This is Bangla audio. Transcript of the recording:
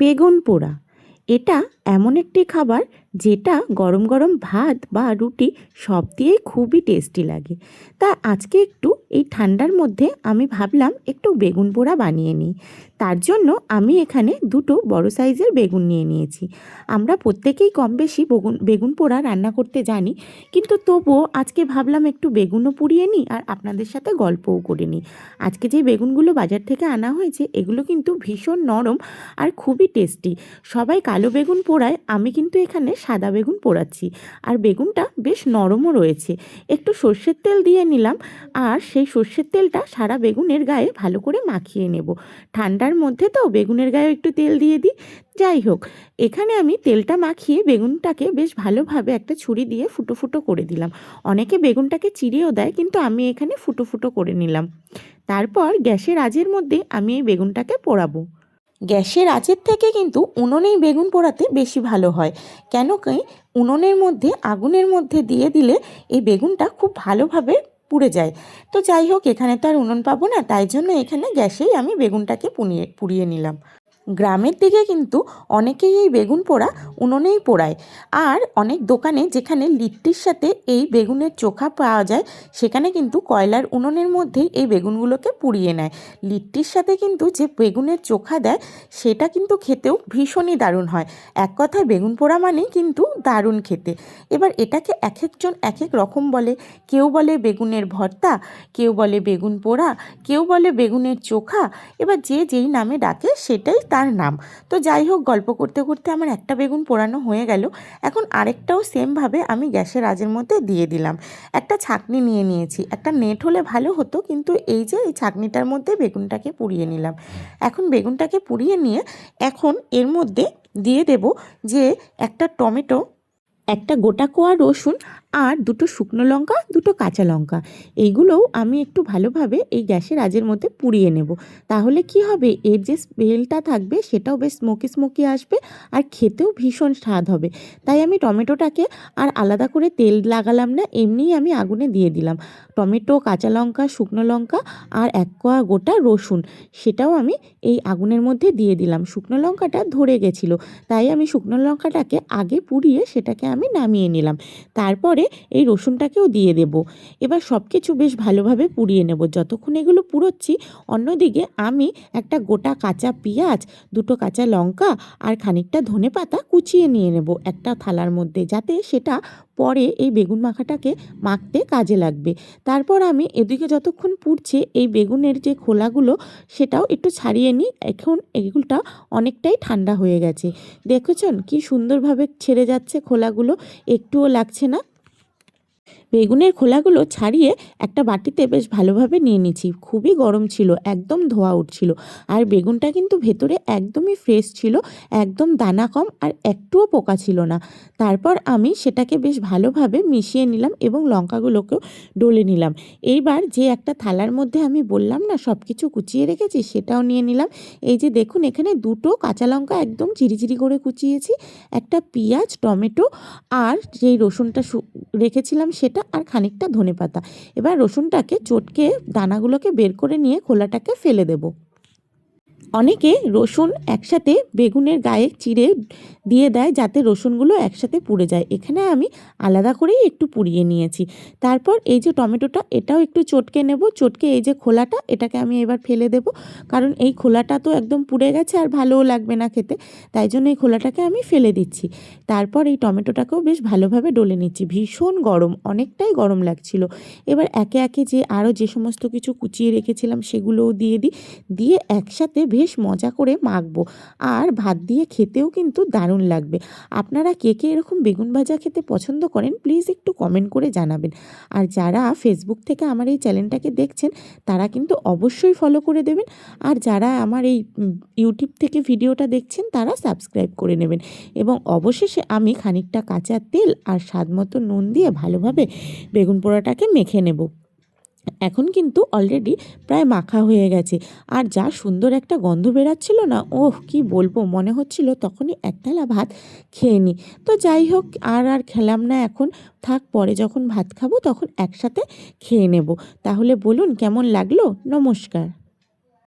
বেগুন পোড়া। এটা এমন একটি খাবার যেটা গরম গরম ভাত বা রুটি সব দিয়েই খুবই টেস্টি লাগে। তা আজকে একটু এই ঠান্ডার মধ্যে আমি ভাবলাম একটু বেগুন পোড়া বানিয়ে নিই। তার জন্য আমি এখানে দুটো বড় সাইজের বেগুন নিয়ে নিয়েছি। আমরা প্রত্যেকেই কম বেশি বেগুন বেগুন পোড়া রান্না করতে জানি, কিন্তু তবুও আজকে ভাবলাম একটু বেগুনও পুড়িয়ে নিই আর আপনাদের সাথে গল্পও করে নিই। আজকে যে বেগুনগুলো বাজার থেকে আনা হয়েছে, এগুলো কিন্তু ভীষণ নরম আর খুবই টেস্টি সবাই কালো বেগুন পোড়ায়, আমি কিন্তু এখানে সাদা বেগুন পোড়াচ্ছি। আর বেগুনটা বেশ নরমও রয়েছে। একটু সর্ষের তেল দিয়ে নিলাম। আর সেই সর্ষের তেলটা সারা বেগুনের গায়ে ভালো করে মাখিয়ে নেব। ঠান্ডার মধ্যে তো বেগুনের গায়ে একটু তেল দিয়ে দিই। যাই হোক, এখানে আমি তেলটা মাখিয়ে বেগুনটাকে বেশ ভালোভাবে একটা ছুরি দিয়ে ফুটো ফুটো করে দিলাম। অনেকে বেগুনটাকে চিড়েও দেয়, কিন্তু আমি এখানে ফুটো ফুটো করে নিলাম। তারপর গ্যাসের আজের মধ্যে আমি এই বেগুনটাকে পোড়াবো। গ্যাসের আঁচের থেকে কিন্তু উনুনেই বেগুন পোড়াতে বেশি ভালো হয়। কেন কি উনুনের মধ্যে, আগুনের মধ্যে দিয়ে দিলে এই বেগুনটা খুব ভালোভাবে পুড়ে যায়। তো যাই হোক, এখানে তো আর উনুন পাবো না, তাই জন্য এখানে গ্যাসেই আমি বেগুনটাকে পুড়িয়ে পুড়িয়ে নিলাম। গ্রামের দিকে কিন্তু অনেকেই এই বেগুন পোড়া উনুনেই পোড়ায়। আর অনেক দোকানে যেখানে লিট্টির সাথে এই বেগুনের চোখা পাওয়া যায়, সেখানে কিন্তু কয়লার উনুনের মধ্যেই এই বেগুনগুলোকে পুড়িয়ে নেয়। লিট্টির সাথে কিন্তু যে বেগুনের চোখা দেয়, সেটা কিন্তু খেতেও ভীষণই দারুণ হয়। এক কথায় বেগুন পোড়া মানেই কিন্তু দারুণ খেতে। এবার এটাকে এক একজন এক এক রকম বলে। কেউ বলে বেগুনের ভর্তা, কেউ বলে বেগুন পোড়া, কেউ বলে বেগুনের চোখা। এবার যে যেই নামে ডাকে, সেটাই তার নাম। তো যাই হোক, গল্প করতে করতে আমার একটা বেগুন পোড়ানো হয়ে গেল। এখন আরেকটাও সেমভাবে আমি গ্যাসের আজের মধ্যে দিয়ে দিলাম। একটা ছাকনি নিয়ে নিয়েছি। একটা নেট হলে ভালো হতো, কিন্তু এই যে এই ছাকনিটার মধ্যে বেগুনটাকে পুড়িয়ে নিলাম। এখন বেগুনটাকে পুড়িয়ে নিয়ে এখন এর মধ্যে দিয়ে দেব যে একটা টমেটো, একটা গোটা কোয়া রসুন আর দুটো শুকনো লঙ্কা, দুটো কাঁচা লঙ্কা। এইগুলোও আমি একটু ভালোভাবে এই গ্যাসের আজের মধ্যে পুড়িয়ে নেব। তাহলে কি হবে? এর যে স্মেলটা থাকবে, সেটাও বেশ স্মোকি স্মোকি আসবে আর খেতেও ভীষণ স্বাদ হবে। তাই আমি টমেটোটাকে আর আলাদা করে তেল লাগালাম না, এমনিই আমি আগুনে দিয়ে দিলাম। টমেটো, কাঁচা লঙ্কা, শুকনো লঙ্কা আর এক কোয়া গোটা রসুন, সেটাও আমি এই আগুনের মধ্যে দিয়ে দিলাম। শুকনো লঙ্কাটা ধরে গেছিল, তাই আমি শুকনো লঙ্কাটাকে আগে পুড়িয়ে সেটাকে আমি নামিয়ে নিলাম। তারপরে এই রসুনটাকেও দিয়ে দেব। এবার সব কিছু বেশ ভালোভাবে পুড়িয়ে নেব। যতক্ষণ এগুলো পুড়োচ্ছি, অন্যদিকে আমি একটা গোটা কাঁচা পেঁয়াজ, দুটো কাঁচা লঙ্কা আর খানিকটা ধনে পাতা কুচিয়ে নিয়ে নেব একটা থালার মধ্যে, যাতে সেটা পরে এই বেগুন মাখাটাকে মাখতে কাজে লাগবে। তারপর আমি এদিকে যতক্ষণ পুড়ছে, এই বেগুনের যে খোলাগুলো, সেটাও একটু ছাড়িয়ে নিই। এখন এগুলোটা অনেকটাই ঠান্ডা হয়ে গেছে। দেখেছেন কি সুন্দরভাবে ছেড়ে যাচ্ছে খোলাগুলো? একটুও লাগছে না। বেগুনের খোলাগুলো ছাড়িয়ে একটা বাটিতে বেশ ভালোভাবে নিয়ে নিচ্ছি খুবই গরম ছিল, একদম ধোয়া উঠছিল। আর বেগুনটা কিন্তু ভেতরে একদমই ফ্রেশ ছিল, একদম দানা কম আর একটুও পোকা ছিল না। তারপর আমি সেটাকে বেশ ভালোভাবে মিশিয়ে নিলাম এবং লঙ্কাগুলোকেও ডলে নিলাম। এইবার যে একটা থালার মধ্যে আমি বললাম না সব কিছু কুচিয়ে রেখেছি সেটাও নিয়ে নিলাম। এই যে দেখুন, এখানে দুটো কাঁচা লঙ্কা একদম চিরিচিরি করে কুচিয়েছি, একটা পেঁয়াজ, টমেটো আর যেই রসুনটা রেখেছিলাম সেটা আর খানিকটা ধনে পাতা এবার রসুনটাকে চটকে দানাগুলোকে বের করে নিয়ে খোলাটাকে ফেলে দেবো। অনেকে রসুন একসাথে বেগুনের গায়ে চিড়ে দিয়ে দেয় যাতে রসুনগুলো একসাথে পুড়ে যায়। এখানে আমি আলাদা করেই একটু পুড়িয়ে নিয়েছি। তারপর এই যে টমেটোটা, এটাও একটু চটকে নেব। চটকে এই যে খোলাটা, এটাকে আমি এবার ফেলে দেব। কারণ এই খোলাটা তো একদম পুড়ে গেছে আর ভালোও লাগবে না খেতে। তাই জন্য এই খোলাটাকে আমি ফেলে দিচ্ছি। তারপর এই টমেটোটাকেও বেশ ভালোভাবে ডলে নিচ্ছি। ভীষণ গরম, অনেকটাই গরম লাগছিল। এবার একে একে যে আরও যে সমস্ত কিছু কুচিয়ে রেখেছিলাম সেগুলোও দিয়ে দিই। দিয়ে একসাথে বেশ মজা করে মাখবো। আর ভাত দিয়ে খেতেও কিন্তু দারুণ লাগবে। আপনারা কে কে এরকম বেগুন ভাজা খেতে পছন্দ করেন প্লিজ একটু কমেন্ট করে জানাবেন। আর যারা ফেসবুক থেকে আমার এই চ্যানেলটাকে দেখছেন, তারা কিন্তু অবশ্যই ফলো করে দেবেন। আর যারা আমার এই ইউটিউব থেকে ভিডিওটা দেখছেন, তারা সাবস্ক্রাইব করে নেবেন। এবং অবশেষে আমি খানিকটা কাঁচা তেল আর স্বাদ মতো নুন দিয়ে ভালোভাবে বেগুন পোড়াটাকে মেখে নেব। এখন কিন্তু অলরেডি প্রায় মাখা হয়ে গেছে। আর যা সুন্দর একটা গন্ধ বেরাচ্ছিল না, ওহ, কি বলব, মনে হচ্ছিল তখনই একতলা ভাত খেয়ে নি। তো যাই হোক, আর আর খেলাম না এখন। থাক, পরে যখন ভাত খাব তখন একসাথে খেয়ে নেব। তাহলে বলুন, কেমন লাগল? নমস্কার।